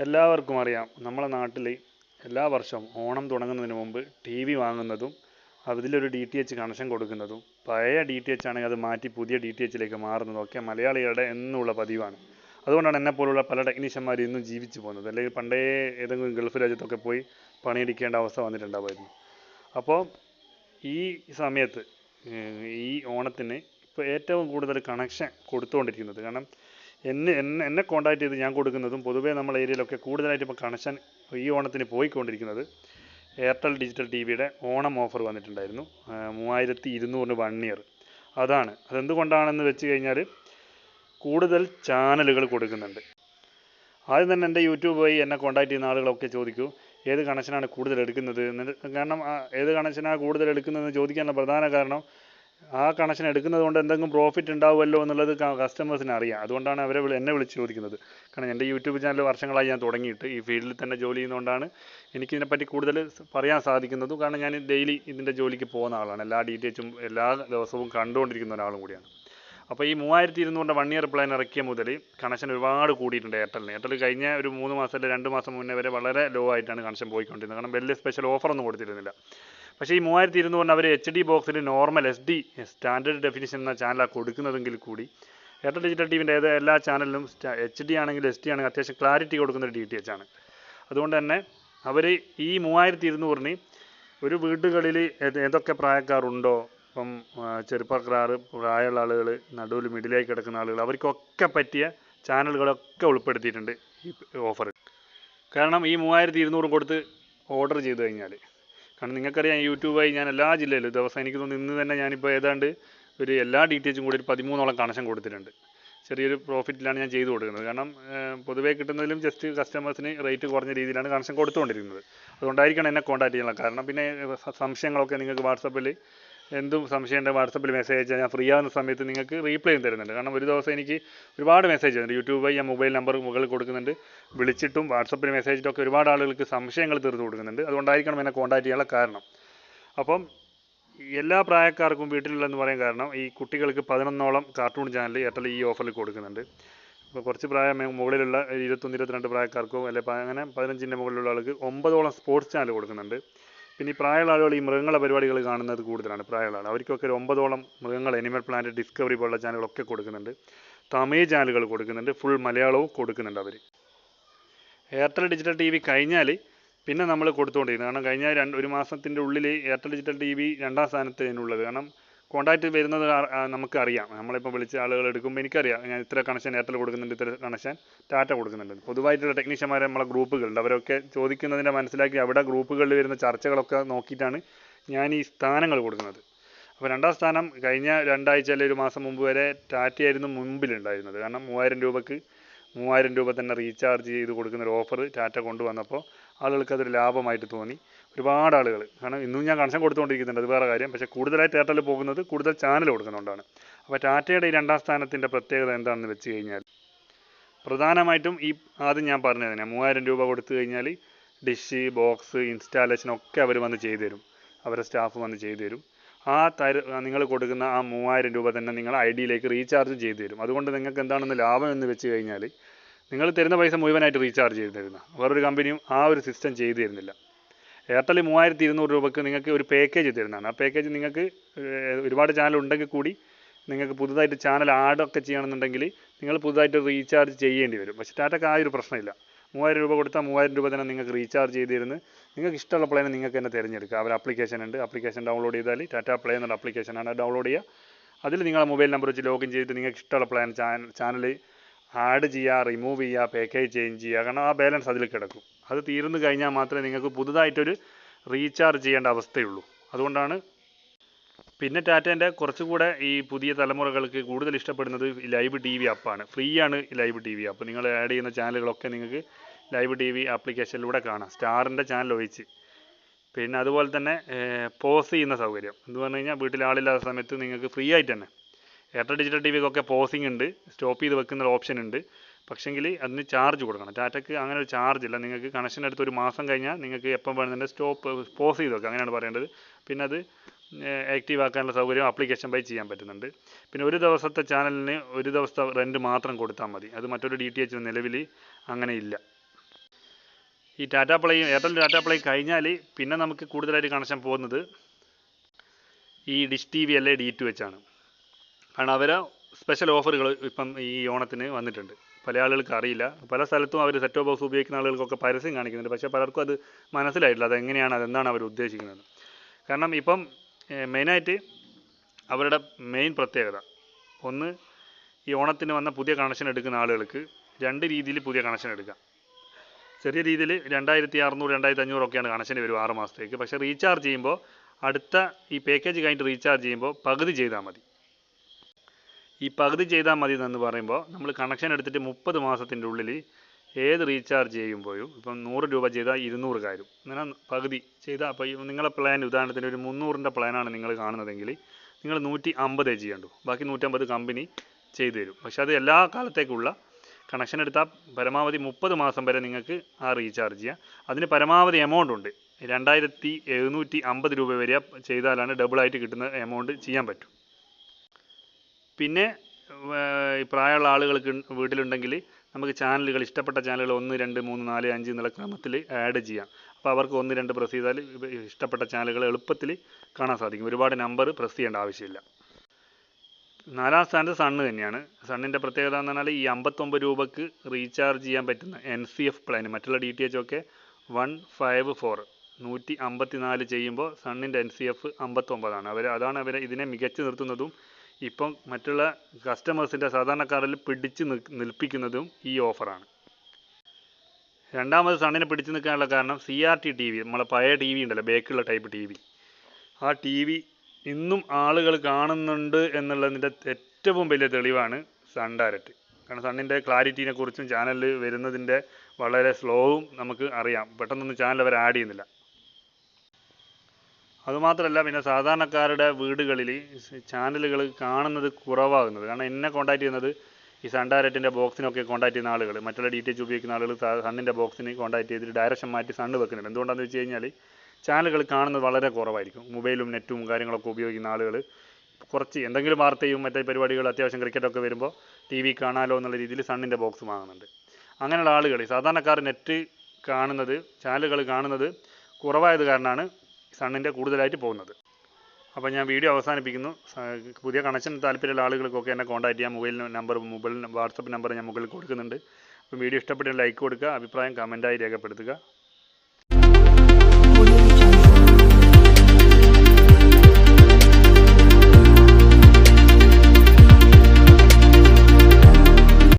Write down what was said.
എല്ലാവർക്കും അറിയാം. നമ്മളെ നാട്ടിൽ എല്ലാ വർഷവും ഓണം തുടങ്ങുന്നതിന് മുമ്പ് ടി വി വാങ്ങുന്നതും അതിലൊരു ഡി ടി എച്ച് കണക്ഷൻ കൊടുക്കുന്നതും പഴയ ഡി ടി എച്ച് ആണെങ്കിൽ അത് മാറ്റി പുതിയ ഡി ടി എച്ചിലേക്ക് മാറുന്നതും ഒക്കെ മലയാളികളുടെ എന്നുള്ള പതിവാണ്. അതുകൊണ്ടാണ് എന്നെപ്പോലുള്ള പല ടെക്നീഷ്യന്മാർ ഇന്നും ജീവിച്ചു പോകുന്നത്. അല്ലെങ്കിൽ പണ്ടേ ഏതെങ്കിലും ഗൾഫ് രാജ്യത്തൊക്കെ പോയി പണിയെടുക്കേണ്ട അവസ്ഥ വന്നിട്ടുണ്ടാവുമായിരുന്നു. അപ്പോൾ ഈ സമയത്ത് ഈ ഓണത്തിന് ഇപ്പോൾ ഏറ്റവും കൂടുതൽ കണക്ഷൻ കൊടുത്തുകൊണ്ടിരിക്കുന്നത്. കാരണം എന്നെ എന്നെ എന്നെ കോൺടാക്ട് ചെയ്ത് ഞാൻ കൊടുക്കുന്നതും പൊതുവേ നമ്മളെ ഏരിയയിലൊക്കെ കൂടുതലായിട്ട് ഇപ്പോൾ കണക്ഷൻ ഈ ഓണത്തിന് പോയിക്കൊണ്ടിരിക്കുന്നത് എയർടെൽ ഡിജിറ്റൽ ടി വിയുടെ ഓണം ഓഫർ വന്നിട്ടുണ്ടായിരുന്നു. മൂവായിരത്തി ഇരുന്നൂറിന് വൺ ഇയർ അതാണ്. അതെന്തുകൊണ്ടാണെന്ന് വെച്ച് കഴിഞ്ഞാൽ കൂടുതൽ ചാനലുകൾ കൊടുക്കുന്നുണ്ട്. ആദ്യം തന്നെ എന്റെ യൂട്യൂബ് വഴി എന്നെ കോൺടാക്ട് ചെയ്യുന്ന ആളുകളൊക്കെ ചോദിക്കൂ ഏത് കണക്ഷനാണ് കൂടുതൽ എടുക്കുന്നത് കാരണം ഏത് കണക്ഷനാണ് കൂടുതൽ എടുക്കുന്നതെന്ന് ചോദിക്കാനുള്ള പ്രധാന കാരണം ആ കണക്ഷൻ എടുക്കുന്നത് കൊണ്ട് എന്തെങ്കിലും പ്രോഫിറ്റ് ഉണ്ടാവുമല്ലോ എന്നുള്ളത് കസ്റ്റമേഴ്സിന് അറിയാം. അതുകൊണ്ടാണ് അവരെ എന്നെ വിളിച്ച് ചോദിക്കുന്നത്. കാരണം എന്റെ യൂട്യൂബ് ചാനൽ വർഷങ്ങളായി ഞാൻ തുടങ്ങിയിട്ട് ഈ ഫീൽഡിൽ തന്നെ ജോലി ചെയ്യുന്നതുകൊണ്ടാണ് എനിക്കിതിനെപ്പറ്റി കൂടുതൽ പറയാൻ സാധിക്കുന്നതും. കാരണം ഞാൻ ഡെയിലി ഇതിന്റെ ജോലിക്ക് പോകുന്ന ആളാണ്. എല്ലാ ഡീറ്റെയിൽസും എല്ലാ ദിവസവും കണ്ടുകൊണ്ടിരിക്കുന്ന ഒരാളും കൂടിയാണ്. അപ്പോൾ ഈ മൂവായിരത്തി ഇരുന്നൂറിന്റെ വൺ ഇയർ പ്ലാൻ ഇറക്കിയ മുതൽ കണക്ഷൻ ഒരുപാട് കൂടിയിട്ടുണ്ട് എയർടെലിന് എയർടെൽ കഴിഞ്ഞ ഒരു മൂന്ന് മാസം രണ്ട് മാസം മുന്നേ വരെ വളരെ ലോ ആയിട്ടാണ് കണക്ഷൻ പോയിക്കൊണ്ടിരുന്നത്. കാരണം വലിയ സ്പെഷ്യൽ ഓഫറൊന്നും കൊടുത്തിരുന്നില്ല. പക്ഷേ ഈ മൂവായിരത്തി ഇരുന്നൂറിന് അവർ എച്ച് ഡി ബോക്സിൽ normal S D standard definition എന്ന ചാനലാണ് കൊടുക്കുന്നതെങ്കിൽ കൂടി എയർടെൽ ഡിജിറ്റൽ ടിവിന്റെ ഏത് എല്ലാ ചാനലിലും എച്ച് ഡി ആണെങ്കിലും എസ് ഡി ആണെങ്കിൽ അത്യാവശ്യം ക്ലാരിറ്റി കൊടുക്കുന്ന ഒരു ഡി ടി എച്ച് ആണ്. അതുകൊണ്ട് തന്നെ അവർ ഈ മൂവായിരത്തി ഇരുന്നൂറിന് ഒരു വീടുകളിൽ ഏതൊക്കെ പ്രായക്കാരുണ്ടോ ഇപ്പം ചെറുപ്പക്കാർ പ്രായമുള്ള ആളുകൾ നടുവിൽ മിഡിലായി കിടക്കുന്ന ആളുകൾ അവർക്കൊക്കെ പറ്റിയ ചാനലുകളൊക്കെ ഉൾപ്പെടുത്തിയിട്ടുണ്ട് ഈ ഓഫർ കാരണം ഈ മൂവായിരത്തി ഇരുന്നൂറും കൊടുത്ത് ഓർഡർ ചെയ്ത് കഴിഞ്ഞാൽ കാരണം നിങ്ങൾക്കറിയാം യൂട്യൂബായി ഞാൻ എല്ലാ ജില്ലയിലും ദിവസം എനിക്ക് തോന്നുന്നു ഇന്ന് തന്നെ ഞാനിപ്പോൾ ഏതാണ്ട് ഒരു എല്ലാ ഡീറ്റെയിൽസും കൂടി ഒരു പതിമൂന്നോളം കണക്ഷൻ കൊടുത്തിട്ടുണ്ട്. ചെറിയൊരു പ്രോഫിറ്റിലാണ് ഞാൻ ചെയ്തു കൊടുക്കുന്നത്. കാരണം പൊതുവേ കിട്ടുന്നതിലും ജസ്റ്റ് കസ്റ്റമേഴ്സിന് റേറ്റ് കുറഞ്ഞ രീതിയിലാണ് കണക്ഷൻ കൊടുത്തുകൊണ്ടിരിക്കുന്നത്. അതുകൊണ്ടായിരിക്കണം എന്നെ കോൺടാക്ട് ചെയ്യാനുള്ള കാരണം. പിന്നെ സംശയങ്ങളൊക്കെ നിങ്ങൾക്ക് വാട്സപ്പിൽ എന്തും സംശയം ഉണ്ടെങ്കിൽ വാട്സപ്പിൽ മെസ്സേജ് അയച്ചാൽ ഞാൻ ഫ്രീ ആവുന്ന സമയത്ത് നിങ്ങൾക്ക് റീപ്ലൈ തരുന്നുണ്ട്. കാരണം ഒരു ദിവസം എനിക്ക് ഒരുപാട് മെസ്സേജ് വരുന്നുണ്ട് യൂട്യൂബ് വഴി ഞാൻ മൊബൈൽ നമ്പർ മുകളിൽ കൊടുക്കുന്നുണ്ട്. വിളിച്ചിട്ടും വാട്സപ്പിൽ മെസ്സേജിട്ടൊക്കെ ഒരുപാട് ആളുകൾക്ക് സംശയങ്ങൾ തീർത്ത് കൊടുക്കുന്നുണ്ട്. അതുകൊണ്ടായിരിക്കണം എന്നെ കോൺടാക്ട് ചെയ്യാനുള്ള കാരണം. അപ്പം എല്ലാ പ്രായക്കാർക്കും വീട്ടിലുള്ളതെന്ന് പറയാൻ കാരണം ഈ കുട്ടികൾക്ക് പതിനൊന്നോളം കാർട്ടൂൺ ചാനൽ എയർടെൽ ഈ ഓഫറിൽ കൊടുക്കുന്നുണ്ട്. ഇപ്പോൾ കുറച്ച് പ്രായം മുകളിലുള്ള ഇരുപത്തൊന്ന് ഇരുപത്തിരണ്ട് പ്രായക്കാർക്കോ അല്ലെങ്കിൽ അങ്ങനെ പതിനഞ്ചിന്റെ മുകളിലുള്ള ആൾക്ക് ഒമ്പതോളം സ്പോർട്സ് ചാനൽ കൊടുക്കുന്നുണ്ട്. പിന്നെ ഈ പ്രായമുള്ള ആളുകൾ ഈ മൃഗങ്ങളെ പരിപാടികൾ കാണുന്നത് കൂടുതലാണ് പ്രായമുള്ള ആൾ അവർക്കൊക്കെ ഒരു ഒമ്പതോളം മൃഗങ്ങൾ അനിമൽ പ്ലാന്റ് ഡിസ്കവറി പോലുള്ള ചാനലുകളൊക്കെ കൊടുക്കുന്നുണ്ട്. തമിഴ് ചാനലുകൾ കൊടുക്കുന്നുണ്ട്. ഫുൾ മലയാളവും കൊടുക്കുന്നുണ്ട് അവർ എയർടെൽ ഡിജിറ്റൽ ടി വി കഴിഞ്ഞാൽ പിന്നെ നമ്മൾ കൊടുത്തുകൊണ്ടിരുന്നത് കാരണം കഴിഞ്ഞ രണ്ട് ഒരു മാസത്തിന്റെ ഉള്ളിൽ എയർടെൽ ഡിജിറ്റൽ ടി വി രണ്ടാം സ്ഥാനത്ത് ഉള്ളത്. കാരണം കോൺടാക്റ്റ് വരുന്നത് നമുക്ക് അറിയാം നമ്മളിപ്പോൾ വിളിച്ച ആളുകൾ എടുക്കുമ്പോൾ എനിക്കറിയാം. ഞാൻ ഇത്ര കണക്ഷൻ എയർടെൽ കൊടുക്കുന്നുണ്ട് ഇത്ര കണക്ഷൻ ടാറ്റ കൊടുക്കുന്നുണ്ട്. പൊതുവായിട്ടുള്ള ടെക്നീഷ്യന്മാരെ നമ്മളെ ഗ്രൂപ്പുകളുണ്ട് അവരൊക്കെ ചോദിക്കുന്നതിനെ മനസ്സിലാക്കി അവിടെ ഗ്രൂപ്പുകളിൽ വരുന്ന ചർച്ചകളൊക്കെ നോക്കിയിട്ടാണ് ഞാൻ ഈ സ്ഥാനങ്ങൾ കൊടുക്കുന്നത്. അപ്പോൾ രണ്ടാം സ്ഥാനം കഴിഞ്ഞ രണ്ടാഴ്ച അല്ലെങ്കിൽ ഒരു മാസം മുമ്പ് വരെ ടാറ്റയായിരുന്നു മുമ്പിലുണ്ടായിരുന്നത്. കാരണം മൂവായിരം രൂപക്ക് മൂവായിരം രൂപ തന്നെ റീചാർജ് ചെയ്ത് കൊടുക്കുന്ന ഒരു ഓഫർ ടാറ്റ കൊണ്ടുവന്നപ്പോൾ ആളുകൾക്ക് അതൊരു ലാഭമായിട്ട് തോന്നി. ഒരുപാട് ആളുകൾ. കാരണം ഇന്നും ഞാൻ കണക്ഷൻ കൊടുത്തുകൊണ്ടിരിക്കുന്നുണ്ട് അത് വേറെ കാര്യം. പക്ഷേ കൂടുതലായിട്ട് എയർടെൽ പോകുന്നത് കൂടുതൽ ചാനൽ കൊടുക്കുന്നതുകൊണ്ടാണ് അപ്പോൾ ടാറ്റയുടെ ഈ രണ്ടാം സ്ഥാനത്തിന്റെ പ്രത്യേകത എന്താണെന്ന് വെച്ച് കഴിഞ്ഞാൽ പ്രധാനമായിട്ടും ഈ ആദ്യം ഞാൻ പറഞ്ഞു തന്നെ മൂവായിരം രൂപ കൊടുത്തു കഴിഞ്ഞാൽ ഡിഷ് ബോക്സ് ഇൻസ്റ്റാലേഷൻ ഒക്കെ അവർ വന്ന് ചെയ്തു തരും. അവരുടെ സ്റ്റാഫ് വന്ന് ചെയ്തു തരും. ആ തര നിങ്ങൾ കൊടുക്കുന്ന ആ മൂവായിരം രൂപ തന്നെ നിങ്ങൾ ഐ ഡിയിലേക്ക് റീചാർജ് ചെയ്തു തരും. അതുകൊണ്ട് നിങ്ങൾക്ക് എന്താണെന്ന് ലാഭം എന്ന് വെച്ച് കഴിഞ്ഞാൽ നിങ്ങൾ തരുന്ന പൈസ മുഴുവനായിട്ട് റീചാർജ് ചെയ്ത് തരുന്ന വേറൊരു കമ്പനിയും ആ ഒരു സിസ്റ്റം ചെയ്തു തരുന്നില്ല. എയർടെൽ മൂവായിരത്തി ഇരുന്നൂറ് രൂപയ്ക്ക് നിങ്ങൾക്ക് ഒരു പാക്കേജ് തരുന്നതാണ്. ആ പാക്കേജ് നിങ്ങൾക്ക് ഒരുപാട് ചാനൽ ഉണ്ടെങ്കിൽ കൂടി നിങ്ങൾക്ക് പുതുതായിട്ട് ചാനൽ ആഡൊക്കെ ചെയ്യണമെന്നുണ്ടെങ്കിൽ നിങ്ങൾ പുതുതായിട്ട് റീചാർജ് ചെയ്യേണ്ടി വരും. പക്ഷേ ടാറ്റക്ക് ആ ഒരു പ്രശ്നമില്ല. മൂവായിരം രൂപ കൊടുത്താൽ മൂവായിരം രൂപ തന്നെ നിങ്ങൾക്ക് റീചാർജ് ചെയ്തിരുന്ന് നിങ്ങൾക്ക് ഇഷ്ടമുള്ള പ്ലാൻ നിങ്ങൾക്ക് തന്നെ തിരഞ്ഞെടുക്കുക അവർ ആപ്ലിക്കേഷൻ ഉണ്ട്. ആപ്ലിക്കേഷൻ ഡൗൺലോഡ് ചെയ്താൽ ടാറ്റ പ്ലേ എന്നുള്ള ആപ്ലിക്കേഷനാണ് ഡൗൺലോഡ് ചെയ്യുക. അതിൽ നിങ്ങളെ മൊബൈൽ നമ്പർ വെച്ച് ലോഗിൻ ചെയ്തിട്ട് നിങ്ങൾക്ക് ഇഷ്ടമുള്ള പ്ലാൻ ചാനൽ ആഡ് ചെയ്യുക റിമൂവ് ചെയ്യുക പാക്കേജ് ചേഞ്ച് ചെയ്യുക. കാരണം ആ ബാലൻസ് അതിൽ കിടക്കും. അത് തീർന്നു കഴിഞ്ഞാൽ മാത്രമേ നിങ്ങൾക്ക് പുതുതായിട്ടൊരു റീചാർജ് ചെയ്യേണ്ട അവസ്ഥയുള്ളൂ. അതുകൊണ്ടാണ് പിന്നെ ടാറ്റേന്റെ കുറച്ചുകൂടെ ഈ പുതിയ തലമുറകൾക്ക് കൂടുതൽ ഇഷ്ടപ്പെടുന്നത് ലൈവ് ടി വി ആപ്പാണ്. ഫ്രീ ആണ് ലൈവ് ടി വി ആപ്പ്. നിങ്ങൾ ആഡ് ചെയ്യുന്ന ചാനലുകളൊക്കെ നിങ്ങൾക്ക് ലൈവ് ടി വി ആപ്ലിക്കേഷനിലൂടെ കാണാം. സ്റ്റാറിന്റെ ചാനൽ ഒഴിച്ച്. പിന്നെ അതുപോലെ തന്നെ പോസ് ചെയ്യുന്ന സൗകര്യം. എന്ന് പറഞ്ഞു കഴിഞ്ഞാൽ വീട്ടിൽ ആളില്ലാത്ത സമയത്ത് നിങ്ങൾക്ക് ഫ്രീ ആയിട്ട് തന്നെ. എയർടെൽ ഡിജിറ്റൽ ടി വിക്കൊക്കെ പോസിംഗ് ഉണ്ട്. സ്റ്റോപ്പ് ചെയ്ത് വെക്കുന്ന ഓപ്ഷൻ ഉണ്ട്. പക്ഷെങ്കിൽ അതിന് ചാർജ് കൊടുക്കണം. ടാറ്റയ്ക്ക് അങ്ങനെ ഒരു ചാർജ് ഇല്ല. നിങ്ങൾക്ക് കണക്ഷൻ എടുത്ത് ഒരു മാസം കഴിഞ്ഞാൽ നിങ്ങൾക്ക് എപ്പം വേണമെന്നുണ്ട് സ്റ്റോപ്പ് പോസ് ചെയ്ത് വെക്കാം. അങ്ങനെയാണ് പറയേണ്ടത്. പിന്നെ അത് ആക്റ്റീവ് ആക്കാനുള്ള സൗകര്യം ആപ്ലിക്കേഷൻ ബൈ ചെയ്യാൻ പറ്റുന്നുണ്ട്. പിന്നെ ഒരു ദിവസത്തെ ചാനലിന് ഒരു ദിവസത്തെ റെന്റ് മാത്രം കൊടുത്താൽ മതി. അത് മറ്റൊരു ഡി ടി എച്ച് നിലവിൽ അങ്ങനെ ഇല്ല. ഈ Tata play Airtel Tata play കഴിഞ്ഞാൽ പിന്നെ നമുക്ക് കൂടുതലായിട്ട് കണക്ഷൻ പോകുന്നത് ഈ ഡിഷ് ടി വി അല്ലെ ഡി ടു വെച്ചാണ് കാരണം അവരെ സ്പെഷ്യൽ ഓഫറുകൾ ഇപ്പം ഈ ഓണത്തിന് വന്നിട്ടുണ്ട്. പല ആളുകൾക്ക് അറിയില്ല. പല സ്ഥലത്തും അവർ സെറ്റ് ബോക്സ് ഉപയോഗിക്കുന്ന ആളുകൾക്കൊക്കെ പരസ്യം കാണിക്കുന്നുണ്ട്. പക്ഷേ പലർക്കും അത് മനസ്സിലായിട്ടില്ല. അതെങ്ങനെയാണ്? അതെന്താണ് അവർ ഉദ്ദേശിക്കുന്നത്? കാരണം ഇപ്പം മെയിനായിട്ട് അവരുടെ മെയിൻ പ്രത്യേകത. ഒന്ന് ഈ ഓണത്തിന് വന്ന പുതിയ കണക്ഷൻ എടുക്കുന്ന ആളുകൾക്ക് രണ്ട് രീതിയിൽ പുതിയ കണക്ഷൻ എടുക്കാം. ചെറിയ രീതിയിൽ രണ്ടായിരത്തി അറുന്നൂറ് രണ്ടായിരത്തി അഞ്ഞൂറൊക്കെയാണ് കണക്ഷൻ വരും ആറ് മാസത്തേക്ക്. പക്ഷേ റീചാർജ് ചെയ്യുമ്പോൾ അടുത്ത ഈ പാക്കേജ് കഴിഞ്ഞിട്ട് റീചാർജ് ചെയ്യുമ്പോൾ പകുതി ചെയ്താൽ മതി. ഈ പകുതി ചെയ്താൽ മതി എന്ന് പറയുമ്പോൾ നമ്മൾ കണക്ഷൻ എടുത്തിട്ട് മുപ്പത് മാസത്തിന്റെ ഉള്ളിൽ ഏത് റീചാർജ് ചെയ്യുമ്പോഴും ഇപ്പം നൂറ് രൂപ ചെയ്താൽ ഇരുന്നൂറ് കാര്യം. അങ്ങനെ പകുതി ചെയ്താൽ അപ്പോൾ നിങ്ങളെ പ്ലാൻ ഉദാഹരണത്തിന് ഒരു മുന്നൂറിന്റെ പ്ലാനാണ് നിങ്ങൾ കാണുന്നതെങ്കിൽ നിങ്ങൾ നൂറ്റി അമ്പതേ ചെയ്യണ്ടു ബാക്കി നൂറ്റമ്പത് കമ്പനി ചെയ്തു തരും. പക്ഷെ അത് എല്ലാ കാലത്തേക്കുള്ള കണക്ഷൻ എടുത്താൽ പരമാവധി മുപ്പത് മാസം വരെ നിങ്ങൾക്ക് ആ റീചാർജ് ചെയ്യാം. അതിന് പരമാവധി എമൗണ്ട് ഉണ്ട്. രണ്ടായിരത്തി എഴുന്നൂറ്റി അമ്പത് രൂപ വരെ ചെയ്താലാണ് ഡബിളായിട്ട് കിട്ടുന്ന എമൗണ്ട് ചെയ്യാൻ പറ്റും. പിന്നെ പ്രായമുള്ള ആളുകൾക്ക് വീട്ടിലുണ്ടെങ്കിൽ നമുക്ക് ചാനലുകൾ ഇഷ്ടപ്പെട്ട ചാനലുകൾ ഒന്ന് രണ്ട് മൂന്ന് നാല് അഞ്ച് എന്നുള്ള ക്രമത്തിൽ ആഡ് ചെയ്യാം. അപ്പോൾ അവർക്ക് ഒന്ന് രണ്ട് പ്രസ് ചെയ്താൽ ഇഷ്ടപ്പെട്ട ചാനലുകൾ എളുപ്പത്തിൽ കാണാൻ സാധിക്കും. ഒരുപാട് നമ്പർ പ്രസ് ചെയ്യേണ്ട ആവശ്യമില്ല. നാലാം സ്ഥാനത്ത് സണ്ണ് തന്നെയാണ്. സണ്ണിന്റെ പ്രത്യേകത എന്ന് പറഞ്ഞാൽ ഈ അമ്പത്തൊമ്പത് രൂപക്ക് റീചാർജ് ചെയ്യാൻ പറ്റുന്ന എൻ സി എഫ് പ്ലാൻ മറ്റുള്ള ഡി ടി എച്ച് ഒക്കെ വൺ ഫൈവ് ഫോർ നൂറ്റി അമ്പത്തി നാല് ചെയ്യുമ്പോൾ സണ്ണിന്റെ എൻ സി എഫ് അമ്പത്തൊമ്പതാണ്. അവർ അതാണ് അവരെ ഇതിനെ മികച്ചു നിർത്തുന്നതും ഇപ്പം മറ്റുള്ള കസ്റ്റമേഴ്സിന്റെ സാധാരണക്കാരിൽ പിടിച്ച് നിൽ നിൽപ്പിക്കുന്നതും ഈ ഓഫറാണ്. രണ്ടാമത് സണ്ണിനെ പിടിച്ചു നിൽക്കാനുള്ള കാരണം C R T T V നമ്മളെ പഴയ ടി വി ഉണ്ടല്ലോ ബേക്കുള്ള ടൈപ്പ് ടി വി. ആ ടി വി ഇന്നും ആളുകൾ കാണുന്നുണ്ട് എന്നുള്ളതിന്റെ ഏറ്റവും വലിയ തെളിവാണ് സൺ ഡയറക്റ്റ് കാരണം സണ്ണിന്റെ ക്ലാരിറ്റീനെ കുറിച്ചും ചാനലിൽ വരുന്നതിന്റെ വളരെ സ്ലോവും നമുക്ക് അറിയാം. പെട്ടെന്നൊന്നും ചാനൽ അവർ ആഡ് ചെയ്യുന്നില്ല. അതുമാത്രമല്ല പിന്നെ സാധാരണക്കാരുടെ വീടുകളിൽ ചാനലുകൾ കാണുന്നത് കുറവാകുന്നത്. കാരണം എന്നെ കോൺടാക്ട് ചെയ്യുന്നത് ഈ സണ്ടാരറ്റിന്റെ ബോക്സിനൊക്കെ കോൺടാക്ട് ചെയ്യുന്ന ആളുകൾ മറ്റുള്ള ഡി ടി എച്ച് ഉപയോഗിക്കുന്ന ആളുകൾ സണ്ണിന്റെ ബോക്സിന് കോൺടാക്ട് ചെയ്തിട്ട് ഡയറക്ഷൻ മാറ്റി സണ്ണ് വെക്കുന്നുണ്ട്. എന്തുകൊണ്ടാണെന്ന് വെച്ച് കഴിഞ്ഞാൽ ചാനലുകൾ കാണുന്നത് വളരെ കുറവായിരിക്കും. മൊബൈലും നെറ്റും കാര്യങ്ങളൊക്കെ ഉപയോഗിക്കുന്ന ആളുകൾ കുറച്ച് എന്തെങ്കിലും വാർത്തയും മറ്റേ പരിപാടികൾ അത്യാവശ്യം ക്രിക്കറ്റൊക്കെ വരുമ്പോൾ ടി വി കാണാലോ എന്നുള്ള രീതിയിൽ സണ്ണിന്റെ ബോക്സ് വാങ്ങുന്നുണ്ട്. അങ്ങനെയുള്ള ആളുകൾ സാധാരണക്കാർ നെറ്റ് കാണുന്നത് ചാനലുകൾ കാണുന്നത് കുറവായത് കാരണമാണ് സണ്ണിന്റെ കൂടുതലായിട്ട് പോകുന്നത്. അപ്പോൾ ഞാൻ വീഡിയോ അവസാനിപ്പിക്കുന്നു. പുതിയ കണക്ഷൻ താല്പര്യമുള്ള ആളുകൾക്കൊക്കെ എന്നെ കോൺടാക്ട് ചെയ്യാം. Mobile number mobile WhatsApp number ഞാൻ മുകളിൽ കൊടുക്കുന്നുണ്ട്. അപ്പോൾ വീഡിയോ ഇഷ്ടപ്പെട്ടാൽ ലൈക്ക് കൊടുക്കുക അഭിപ്രായം കമന്റായി രേഖപ്പെടുത്തുക.